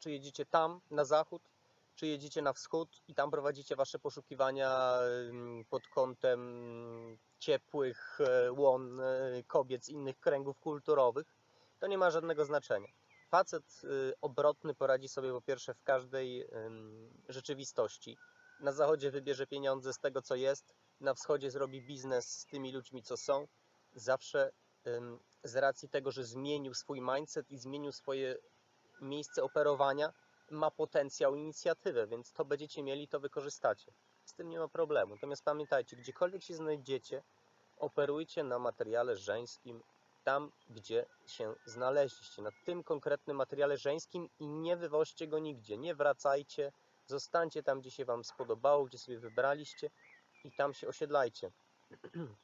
czy jedziecie tam na zachód, czy jedziecie na wschód i tam prowadzicie wasze poszukiwania pod kątem ciepłych e, łon e, kobiet z innych kręgów kulturowych, to nie ma żadnego znaczenia. Facet y, obrotny poradzi sobie po pierwsze w każdej rzeczywistości. Na zachodzie wybierze pieniądze z tego, co jest, na wschodzie zrobi biznes z tymi ludźmi, co są. Zawsze z racji tego, że zmienił swój mindset i zmienił swoje miejsce operowania, ma potencjał inicjatywę, więc to będziecie mieli, to wykorzystacie. Z tym nie ma problemu. Natomiast pamiętajcie, gdziekolwiek się znajdziecie, operujcie na materiale żeńskim, tam gdzie się znaleźliście, na tym konkretnym materiale żeńskim i nie wywoźcie go nigdzie, nie wracajcie, zostańcie tam, gdzie się Wam spodobało, gdzie sobie wybraliście i tam się osiedlajcie.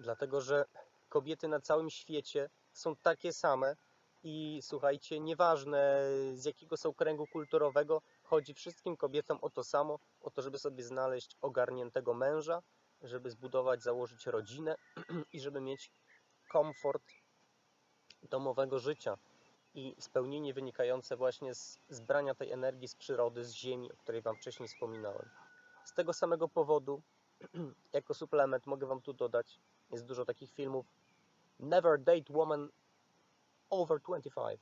Dlatego, że kobiety na całym świecie są takie same i słuchajcie, nieważne z jakiego są kręgu kulturowego, chodzi wszystkim kobietom o to samo, o to, żeby sobie znaleźć ogarniętego męża, żeby zbudować, założyć rodzinę i żeby mieć komfort domowego życia i spełnienie wynikające właśnie z zbrania tej energii z przyrody, z ziemi, o której Wam wcześniej wspominałem. Z tego samego powodu, jako suplement mogę Wam tu dodać, jest dużo takich filmów Never date woman over 25.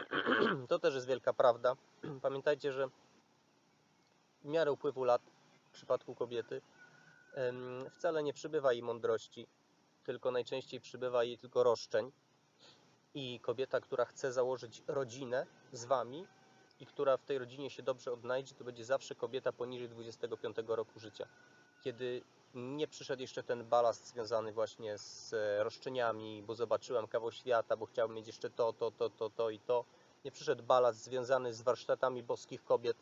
To też jest wielka prawda. Pamiętajcie, że w miarę upływu lat w przypadku kobiety wcale nie przybywa jej mądrości, tylko najczęściej przybywa jej tylko roszczeń. I kobieta, która chce założyć rodzinę z wami i która w tej rodzinie się dobrze odnajdzie, to będzie zawsze kobieta poniżej 25 roku życia. Kiedy nie przyszedł jeszcze ten balast związany właśnie z e, roszczeniami, bo zobaczyłam kawał świata, bo chciałbym mieć jeszcze to, to, to, to, to i to. Nie przyszedł balast związany z warsztatami boskich kobiet,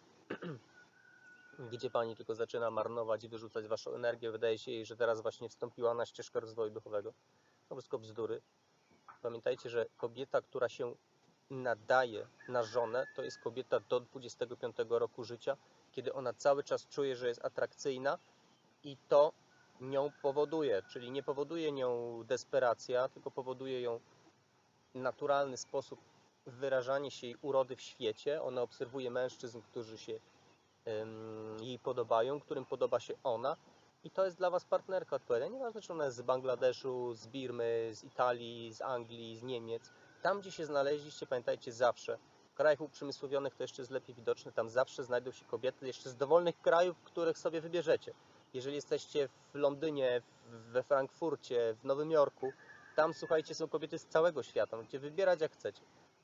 gdzie pani tylko zaczyna marnować i wyrzucać waszą energię. Wydaje się jej, że teraz właśnie wstąpiła na ścieżkę rozwoju duchowego. To wszystko bzdury. Pamiętajcie, że kobieta, która się nadaje na żonę, to jest kobieta do 25 roku życia, kiedy ona cały czas czuje, że jest atrakcyjna i to nią powoduje, czyli nie powoduje nią desperacja, tylko powoduje ją naturalny sposób wyrażanie się jej urody w świecie. Ona obserwuje mężczyzn, którzy się jej podobają, którym podoba się ona i to jest dla Was partnerka odpowiednia. Nieważne, czy ona jest z Bangladeszu, z Birmy, z Italii, z Anglii, z Niemiec. Tam, gdzie się znaleźliście, pamiętajcie zawsze, w krajach uprzemysłowionych to jeszcze jest lepiej widoczne, tam zawsze znajdą się kobiety jeszcze z dowolnych krajów, których sobie wybierzecie. Jeżeli jesteście w Londynie, we Frankfurcie, w Nowym Jorku, tam słuchajcie, są kobiety z całego świata, możecie wybierać jak chcecie.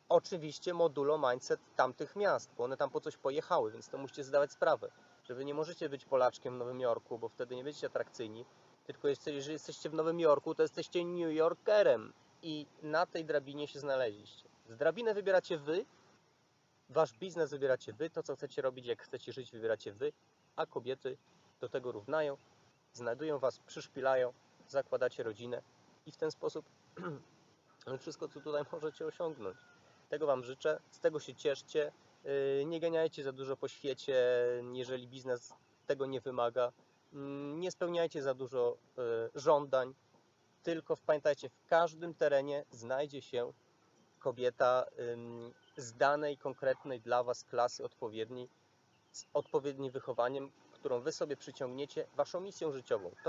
Oczywiście modulo mindset tamtych miast, bo one tam po coś pojechały, więc to musicie zdawać sprawę, że wy nie możecie być Polaczkiem w Nowym Jorku, bo wtedy nie będziecie atrakcyjni, tylko jeżeli jesteście w Nowym Jorku, to jesteście New Yorkerem i na tej drabinie się znaleźliście. Z drabinę wybieracie wy, wasz biznes wybieracie wy, to co chcecie robić, jak chcecie żyć, wybieracie wy, a kobiety do tego równają, znajdują was, przyszpilają, zakładacie rodzinę i w ten sposób wszystko, co tutaj możecie osiągnąć. Tego Wam życzę, z tego się cieszcie. Yy, Nie ganiajcie za dużo po świecie, jeżeli biznes tego nie wymaga. Mm, Nie spełniajcie za dużo yy, żądań, tylko pamiętajcie, w każdym terenie znajdzie się kobieta z danej, konkretnej dla Was klasy odpowiedniej, z odpowiednim wychowaniem, którą Wy sobie przyciągniecie Waszą misją życiową.